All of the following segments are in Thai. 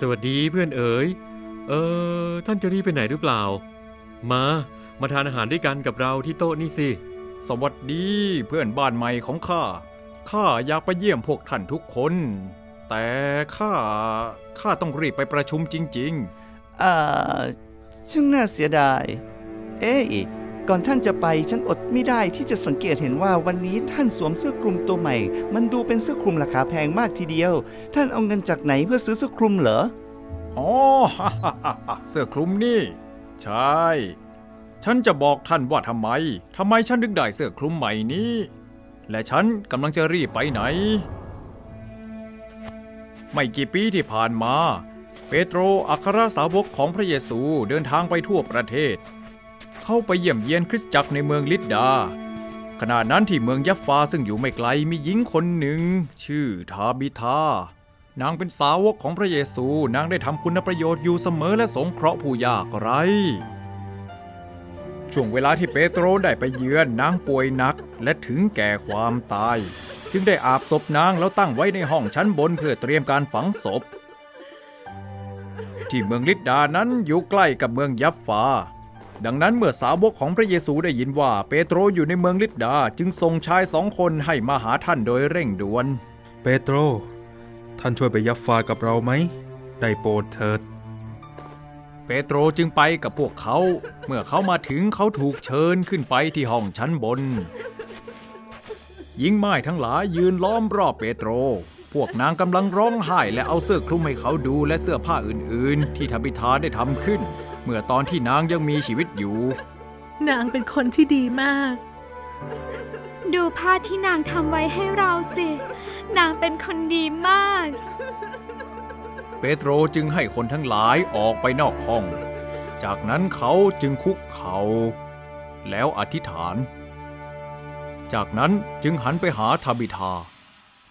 สวัสดีเพื่อนเอ๋ย เออ ท่านจะรีบไปไหนหรือเปล่า มา มาทานอาหารด้วยกันกับเราที่โต๊ะนี่สิ สวัสดีเพื่อนบ้านใหม่ของข้า ข้าอยากไปเยี่ยมพวกท่านทุกคน แต่ข้า ข้าต้องรีบไปประชุมจริงอ่าช่างน่าเสียดาย เอ้ย ก่อนท่านจะไปฉันอดไม่ได้ที่จะสังเกตเห็นว่าวันนี้ท่านสวมเสื้อคลุมตัวใหม่ มันดูเป็นเสื้อคลุมราคาแพงมากทีเดียว ท่านเอาเงินจากไหนเพื่อซื้อเสื้อคลุมเหรออ๋อเสื้อคลุมนี่ ใช่ ฉันจะบอกท่านว่าทำไมทำไมฉันถึงได้เสื้อคลุมใหม่นี้ และฉันกำลังจะรีบไปไหน ไม่กี่ปีที่ผ่านมา เปโตรอัครสาวกของพระเยซูเดินทางไปทั่วประเทศ เข้าไปเยี่ยมเยียนคริสตจักรในเมืองลิดดา ขณะนั้นที่เมืองยัฟฟาซึ่งอยู่ไม่ไกลมีหญิงคนหนึ่ง ชื่อทาบิธานางเป็นสาวกของพระเยซูนางได้ทำคุณประโยชน์อยู่เสมอและสงเคราะห์ผู้ยากไร้ช่วงเวลาที่เปโตรได้ไปเยือนนางป่วยหนักและถึงแก่ความตาย จึงได้อาบศพนางแล้วตั้งไว้ในห้องชั้นบนเพื่อเตรียมการฝังศพ ที่เมืองลิดดานั้นอยู่ใกล้กับเมืองยัฟฟา ดังนั้นเมื่อสาวกของพระเยซูได้ยินว่าเปโตรอยู่ในเมืองลิดดาจึงส่งชายสองคนให้มาหาท่านโดยเร่งด่วน เปโตร ท่านช่วยไปยับฟากับเราไหม ได้โปรดเถิด เปโตรจึงไปกับพวกเขา เมื่อเขามาถึงเขาถูกเชิญขึ้นไปที่ห้องชั้นบน หญิงไม้ทั้งหลายยืนล้อมรอบเปโตร พวกนางกำลังร้องไห้และเอาเสื้อคลุมให้เขาดูและเสื้อผ้าอื่น ๆ ที่ทบิทาได้ทำขึ้น เมื่อตอนที่นางยังมีชีวิตอยู่ นางเป็นคนที่ดีมาก ดูผ้าที่นางทำไว้ให้เราสิ นางเป็นคนดีมาก เปโตรจึงให้คนทั้งหลายออกไปนอกห้อง จากนั้นเขาจึงคุกเขา่าแล้วอธิษฐาน จากนั้นจึงหันไปหาทบิทา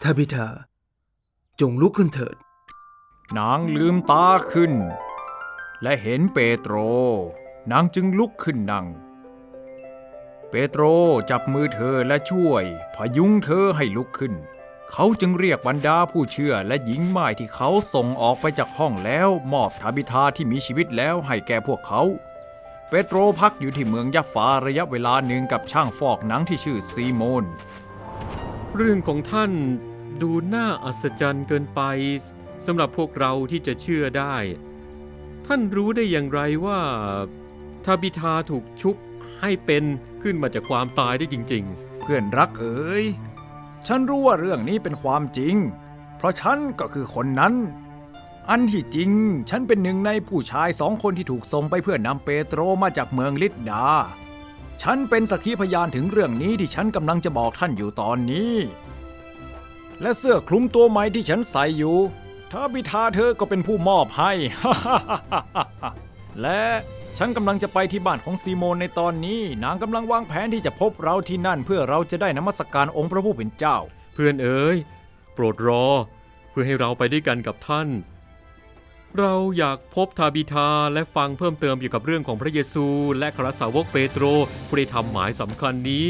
ทาบิทา จงลุกขึ้นเถิด นางลืมตาขึ้น และเห็นเปโตร นางจึงลุกขึ้นนั่ง เปโตรจับมือเธอและช่วย พยุงเธอให้ลุกขึ้น เขาจึงเรียกบรรดาผู้เชื่อและหญิงม่ายที่เขาส่งออกไปจากห้องแล้วมอบทาบิทาที่มีชีวิตแล้วให้แก่พวกเขา เปโตรพักอยู่ที่เมืองยัฟฟาระยะเวลาหนึ่งกับช่างฟอกหนังที่ชื่อซีโมน เรื่องของท่านดูน่าอัศจรรย์เกินไปสำหรับพวกเราที่จะเชื่อได้ ท่านรู้ได้อย่างไรว่าทาบิทาถูกชุบให้เป็นขึ้นมาจากความตายได้จริง เพื่อนรักเอ๋ย ฉันรู้ว่าเรื่องนี้เป็นความจริง เพราะฉันก็คือคนนั้น อันที่จริง ฉันเป็นหนึ่งในผู้ชายสองคนที่ถูกส่งไปเพื่อนำเปโตรมาจากเมืองลิดดา ฉันเป็นสักขีพยานถึงเรื่องนี้ที่ฉันกำลังจะบอกท่านอยู่ตอนนี้ และเสื้อคลุมตัวใหม่ที่ฉันใส่อยู่ ท้าบิทาเธอก็เป็นผู้มอบให้ และฉันกำลังจะไปที่บ้านของซีโมนในตอนนี้ นางกำลังวางแผนที่จะพบเราที่นั่น เพื่อเราจะได้นมัสการองค์พระผู้เป็นเจ้า เพื่อนเอ๋ยโปรดรอ เพื่อให้เราไปด้วยกันกับท่าน เราอยากพบทาบิทาและฟังเพิ่มเติมเกี่ยวกับเรื่องของพระเยซู และครสาวกเปโตรผู้ได้ทำหมายสำคัญนี้